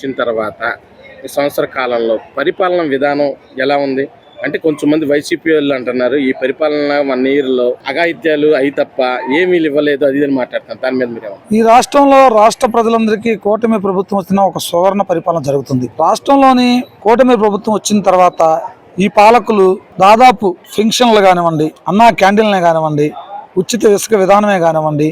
వచ్చిన తర్వాత ఈ సంవత్సర కాలంలో పరిపాలన విధానం ఎలా ఉంది? అంటే కొంచెం మంది వైసీపీ వాళ్ళు అంటున్నారు ఈ పరిపాలన వన్ ఇయర్లో అఘాయిత్యాలు అయి తప్ప ఏమీ ఇవ్వలేదు అది అని మాట్లాడుతున్నారు. దాని మీద మీరు ఈ రాష్ట్రంలో రాష్ట్ర ప్రజలందరికీ కూటమి ప్రభుత్వం వచ్చిన ఒక సువర్ణ పరిపాలన జరుగుతుంది. రాష్ట్రంలోని కూటమి ప్రభుత్వం వచ్చిన తర్వాత ఈ పాలకులు దాదాపు ఫింక్షన్లు కానివ్వండి అన్నా క్యాంటీన్లే కానివ్వండి ఉచిత ఇసుక విధానమే కానివ్వండి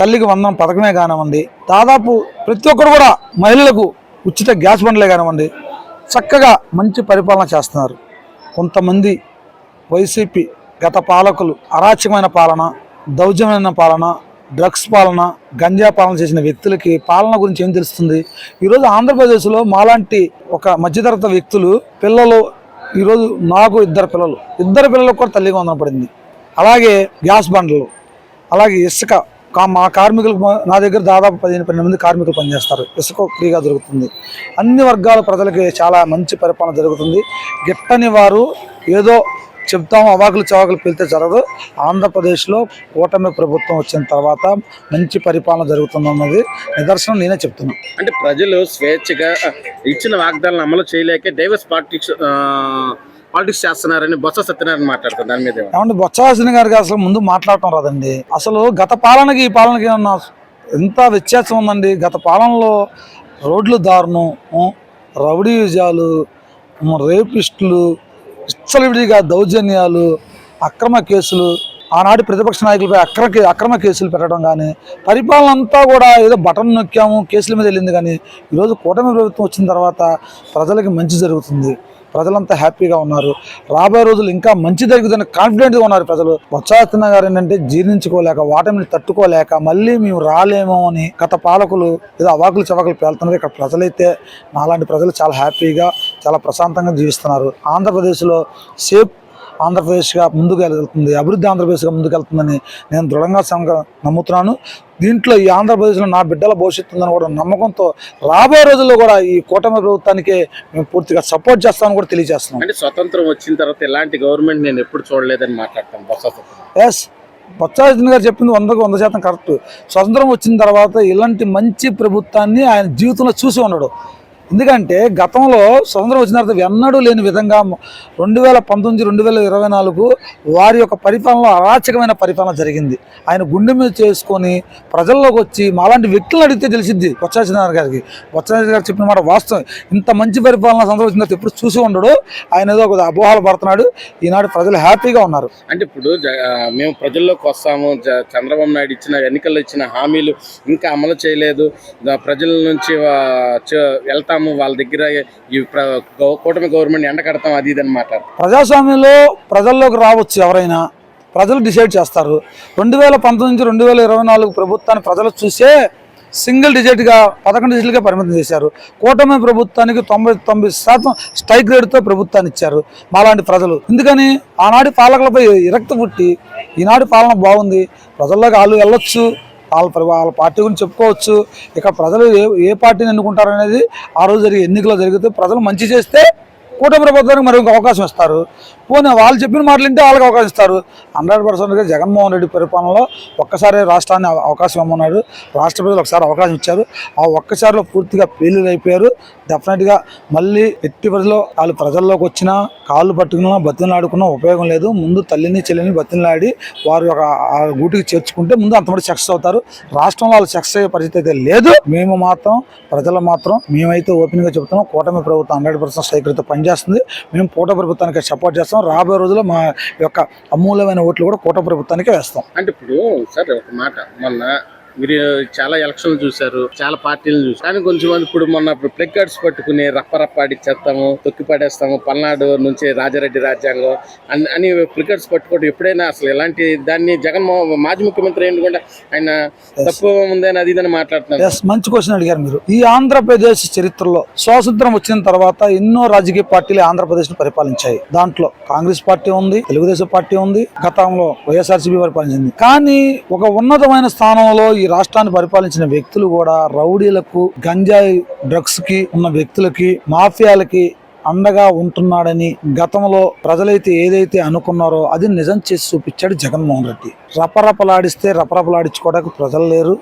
తల్లికి వందనం పథకమే కానివ్వండి దాదాపు ప్రతి ఒక్కరు కూడా మహిళలకు ఉచిత గ్యాస్ బండ్లే కానివ్వండి చక్కగా మంచి పరిపాలన చేస్తున్నారు. కొంతమంది వైసీపీ గత పాలకులు అరాచకమైన పాలన దౌర్జమైన పాలన డ్రగ్స్ పాలన గంజా పాలన చేసిన వ్యక్తులకి పాలన గురించి ఏం తెలుస్తుంది? ఈరోజు ఆంధ్రప్రదేశ్లో మాలాంటి ఒక మధ్యతరగతి వ్యక్తులు పిల్లలు ఈరోజు నాకు ఇద్దరు పిల్లలు ఇద్దరు పిల్లలకు కూడా తల్లిగా వందన పడింది. అలాగే గ్యాస్ బండ్లు అలాగే ఇసుక మా కార్మికులు నా దగ్గర దాదాపు పదిహేను పన్నెండు మంది కార్మికులు పనిచేస్తారు. ఇసుక ఫ్రీగా దొరుకుతుంది. అన్ని వర్గాల ప్రజలకి చాలా మంచి పరిపాలన జరుగుతుంది. గిట్టని వారు ఏదో చెప్తాము అవాకులు చవాకులు పిలితే జరగదు. ఆంధ్రప్రదేశ్లో కూటమి ప్రభుత్వం వచ్చిన తర్వాత మంచి పరిపాలన జరుగుతుందన్నది నిదర్శనం నేనే చెప్తున్నాను అంటే ప్రజలు స్వేచ్ఛగా ఇచ్చిన వాగ్దానాలను అమలు చేయలేక డైవర్స్ పార్టీ పాలిటిక్స్ చేస్తున్నారని బొత్స సత్యనారాయణ మాట్లాడుతున్నారు. దాని మీద ఏమంటారు? బొత్స సత్యనారాయణ గారికి అసలు ముందు మాట్లాడటం రాదండి. అసలు గత పాలనకి ఈ పాలనకి ఏమన్నా ఎంత వ్యత్యాసం ఉందండి? గత పాలనలో రోడ్లు దారుణం రౌడీ విజయాలు రేపిస్టులు ఇచ్చలవిడిగా దౌర్జన్యాలు అక్రమ కేసులు ఆనాటి ప్రతిపక్ష నాయకులపై అక్రమ అక్రమ కేసులు పెట్టడం కానీ పరిపాలన అంతా కూడా ఏదో బటన్ నొక్కాము కేసుల మీద వెళ్ళింది కానీ ఈరోజు కూటమి ప్రభుత్వం వచ్చిన తర్వాత ప్రజలకి మంచి జరుగుతుంది. ప్రజలంతా హ్యాపీగా ఉన్నారు. రాబోయే రోజులు ఇంకా మంచి జరుగుతుందని కాన్ఫిడెంట్గా ఉన్నారు ప్రజలు. వచ్చాస్తున్న గారు ఏంటంటే జీర్ణించుకోలేక వాటమిని తట్టుకోలేక మళ్ళీ మేము రాలేమో అని గత పాలకులు ఏదో అవాకులు చవాకులు పేలుతున్నారు. ఇక్కడ ప్రజలైతే నాలాంటి ప్రజలు చాలా హ్యాపీగా చాలా ప్రశాంతంగా జీవిస్తున్నారు. ఆంధ్రప్రదేశ్లో సేఫ్ ఆంధ్రప్రదేశ్గా ముందుకు వెళ్తుంది అభివృద్ధి ఆంధ్రప్రదేశ్గా ముందుకు వెళ్తుందని నేను దృఢంగా నమ్ముతున్నాను. దీంట్లో ఈ ఆంధ్రప్రదేశ్లో నా బిడ్డల భవిష్యత్తు ఉందని కూడా నమ్మకంతో రాబోయే రోజుల్లో కూడా ఈ కూటమి ప్రభుత్వానికి మేము పూర్తిగా సపోర్ట్ చేస్తామని కూడా తెలియజేస్తున్నాం. అంటే స్వతంత్రం వచ్చిన తర్వాత ఇలాంటి గవర్నమెంట్ నేను ఎప్పుడు చూడలేదని మాట్లాడతాను ఎస్ బొత్సాజన్ గారు చెప్పింది వందకు వంద శాతం కరెక్ట్. స్వతంత్రం వచ్చిన తర్వాత ఇలాంటి మంచి ప్రభుత్వాన్ని ఆయన జీవితంలో చూసి ఉన్నాడు. ఎందుకంటే గతంలో స్వతంత్రం వచ్చిన తర్వాత ఎన్నడూ లేని విధంగా రెండు వేల పంతొమ్మిది రెండు వేల ఇరవై నాలుగు వారి యొక్క పరిపాలనలో అరాచకమైన పరిపాలన జరిగింది. ఆయన గుండె మీద చేసుకొని ప్రజల్లోకి వచ్చి మాలాంటి వ్యక్తులను అడిగితే తెలిసిద్ది బొత్సాజనార్ గారికి. బొత్సాజన్ గారు చెప్పిన మాట వాస్తవం. ఇంత మంచి పరిపాలన స్వతంత్రం వచ్చిన తర్వాత ఎప్పుడు చూసి ఉండడు. ఆయన ఏదో ఒక అపోహాలు పడుతున్నాడు. ఈనాడు ప్రజలు హ్యాపీగా ఉన్నారు. అంటే ఇప్పుడు జ- మేము ప్రజల్లోకి వస్తాము. చంద్రబాబు నాయుడు ఇచ్చిన ఎన్నికల్లో ఇచ్చిన హామీలు ఇంకా అమలు చేయలేదు. ప్రజల నుంచి వెళ్తాం చ- వాళ్ళ దగ్గర ఈ కూటమి గవర్నమెంట్ ఎండ కడతాం అది ఇది అని మాట్లాడతారు ప్రజాస్వామ్యంలో ప్రజల్లోకి రావచ్చు ఎవరైనా ప్రజలు డిసైడ్ చేస్తారు. రెండు వేల పంతొమ్మిది నుంచి రెండు వేల ఇరవై నాలుగు ప్రభుత్వాన్ని ప్రజలు చూసే సింగిల్ డిజిట్గా పదకొండు డిజిట్గా పరిమితం చేశారు. కూటమి ప్రభుత్వానికి తొంభై తొంభై శాతం స్ట్రైక్ రేట్తో ప్రభుత్వాన్ని ఇచ్చారు మాలాంటి ప్రజలు. ఎందుకని? ఆనాటి పాలకులపై విరక్తి పుట్టి ఈనాటి పాలన బాగుంది. ప్రజల్లోకి వాళ్ళు వెళ్ళొచ్చు. వాళ్ళ వాళ్ళ పార్టీ గురించి చెప్పుకోవచ్చు. ఇక ప్రజలు ఏ ఏ పార్టీని ఎన్నుకుంటారు అనేది ఆ రోజు జరిగే ఎన్నికలో జరిగితే ప్రజలు మంచి చేస్తే కూటమి ప్రభుత్వానికి మరి అవకాశం ఇస్తారు. పోనీ వాళ్ళు చెప్పిన మాటలు వింటే వాళ్ళకి అవకాశం ఇస్తారు. హండ్రెడ్ పర్సెంట్గా జగన్మోహన్ రెడ్డి పరిపాలనలో ఒక్కసారి రాష్ట్రాన్ని అవకాశం ఇవ్వమన్నారు రాష్ట్ర ప్రజలు ఒకసారి అవకాశం ఇచ్చారు. ఆ ఒక్కసారిలో పూర్తిగా ఫెయిల్యూర్ అయిపోయారు. డెఫినెట్గా మళ్ళీ ఎట్టి పరిధిలో వాళ్ళు ప్రజల్లోకి వచ్చినా కాళ్ళు పట్టుకున్నా బతిలాడుకున్నా ఉపయోగం లేదు. ముందు తల్లిని చెల్లిని బతిలాడి వారు ఒక గూటికి చేర్చుకుంటే ముందు అంతమంది సక్సెస్ అవుతారు. రాష్ట్రంలో వాళ్ళు సక్సెస్ అయ్యే పరిస్థితి అయితే లేదు. మేము మాత్రం ప్రజలు మాత్రం మేమైతే ఓపెన్గా చెప్తున్నాం కూటమి ప్రభుత్వం హండ్రెడ్ పర్సెంట్ సైకిల్తో పనిచేస్తుంది. మేము కూట ప్రభుత్వానికి సపోర్ట్ చేస్తాం. రాబోయే రోజుల్లో మా యొక్క అమూల్యమైన ఓట్లు కూడా కూట ప్రభుత్వానికే వేస్తాం. అంటే ఇప్పుడు సార్ ఒక మాట. మొన్న మీరు చాలా ఎలక్షన్లు చూశారు చాలా పార్టీలు చూసారు కానీ కొంచెం మంది ఇప్పుడు మొన్న ప్లగ్ కార్డ్స్ పట్టుకుని రప్పరప్పాడి చేస్తాము తొక్కి పడేస్తాము పల్నాడు నుంచి రాజారెడ్డి రాజ్యాంగం అని అని కార్డ్స్ పట్టుకోవడం ఎప్పుడైనా అసలు ఎలాంటి దాన్ని జగన్మోహన్ మాజీ ముఖ్యమంత్రి ఏంటంటే ఆయన తప్పు ఉందని అది ఇదని మాట్లాడుతున్నారు. మంచి క్వశ్చన్ అడిగారు మీరు. ఈ ఆంధ్రప్రదేశ్ చరిత్రలో స్వాతంత్రం వచ్చిన తర్వాత ఎన్నో రాజకీయ పార్టీలు ఆంధ్రప్రదేశ్ను పరిపాలించాయి. దాంట్లో కాంగ్రెస్ పార్టీ ఉంది తెలుగుదేశం పార్టీ ఉంది గతంలో వైఎస్ఆర్సీపీ పరిపాలించింది. కానీ ఒక ఉన్నతమైన స్థానంలో ఈ రాష్ట్రాన్ని పరిపాలించిన వ్యక్తులు కూడా రౌడీలకు గంజాయి డ్రగ్స్కి ఉన్న వ్యక్తులకి మాఫియాలకి అండగా ఉంటున్నాడని గతంలో ప్రజలైతే ఏదైతే అనుకున్నారో అది నిజం చేసి చూపించాడు జగన్మోహన్ రెడ్డి. రపరపలాడిస్తే రపరపలాడించుకోవడానికి ప్రజలు లేరు.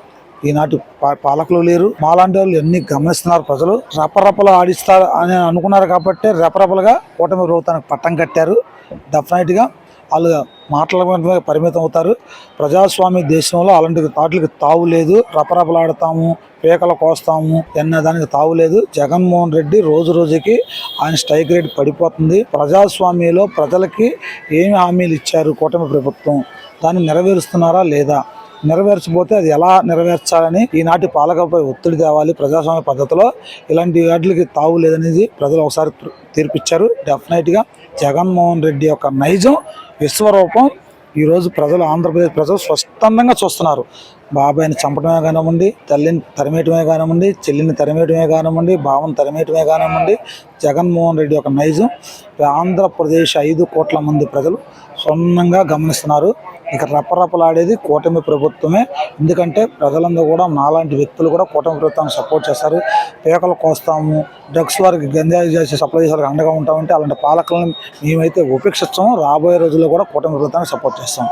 ఈనాటి పాలకులు లేరు. మాలాంటి వాళ్ళు ఎన్ని గమనిస్తున్నారు ప్రజలు? రపరపలు ఆడిస్తారు అని అనుకున్నారు కాబట్టి రెపరెపలుగా కూటమి ప్రభుత్వానికి పట్టం కట్టారు. డెఫినెట్గా వాళ్ళు మాటల పరిమితం అవుతారు. ప్రజాస్వామ్య దేశంలో అలాంటి వాటికి తావు లేదు. రపరపలాడతాము పీకలు కోస్తాము అన్న దానికి తావు లేదు. జగన్మోహన్ రెడ్డి రోజు రోజుకి ఆయన స్ట్రైక్ రేట్ పడిపోతుంది. ప్రజాస్వామ్యంలో ప్రజలకి ఏమి హామీలు ఇచ్చారు కూటమి ప్రభుత్వం? దాన్ని నెరవేరుస్తున్నారా లేదా? నెరవేర్చబోతే అది ఎలా నెరవేర్చాలని ఈనాటి పాలకపై ఒత్తిడి తేవాలి ప్రజాస్వామ్య పద్ధతిలో ఇలాంటి వాటికి తావు లేదనేది ప్రజలు ఒకసారి తీర్పిచ్చారు. డెఫినెట్గా జగన్మోహన్ రెడ్డి యొక్క నైజం విశ్వరూపం ఈరోజు ప్రజలు ఆంధ్రప్రదేశ్ ప్రజలు స్వచ్ఛందంగా చూస్తున్నారు. బాబాయిని చంపడమే కానివ్వండి తల్లిని తరిమేయటమే కానివ్వండి చెల్లిని తరిమేయటమే కానివ్వండి బావని తరిమేయటమే కానివ్వండి జగన్మోహన్ రెడ్డి యొక్క నైజం ఆంధ్రప్రదేశ్ ఐదు కోట్ల మంది ప్రజలు క్షుణ్ణంగా గమనిస్తున్నారు. ఇక రపరపలాడేది కూటమి ప్రభుత్వమే. ఎందుకంటే ప్రజలందరూ కూడా నాలాంటి వ్యక్తులు కూడా కూటమి ప్రభుత్వాన్ని సపోర్ట్ చేస్తారు. పేకలు కోస్తాము డ్రగ్స్ వారికి గంజాయి చేసి సప్లై చేసే వాళ్ళకి అండగా ఉంటామంటే అలాంటి పాలకులను మేమైతే ఉపేక్షిస్తాము. రాబోయే రోజుల్లో కూడా కూటమి ప్రభుత్వాన్ని సపోర్ట్ చేస్తాం.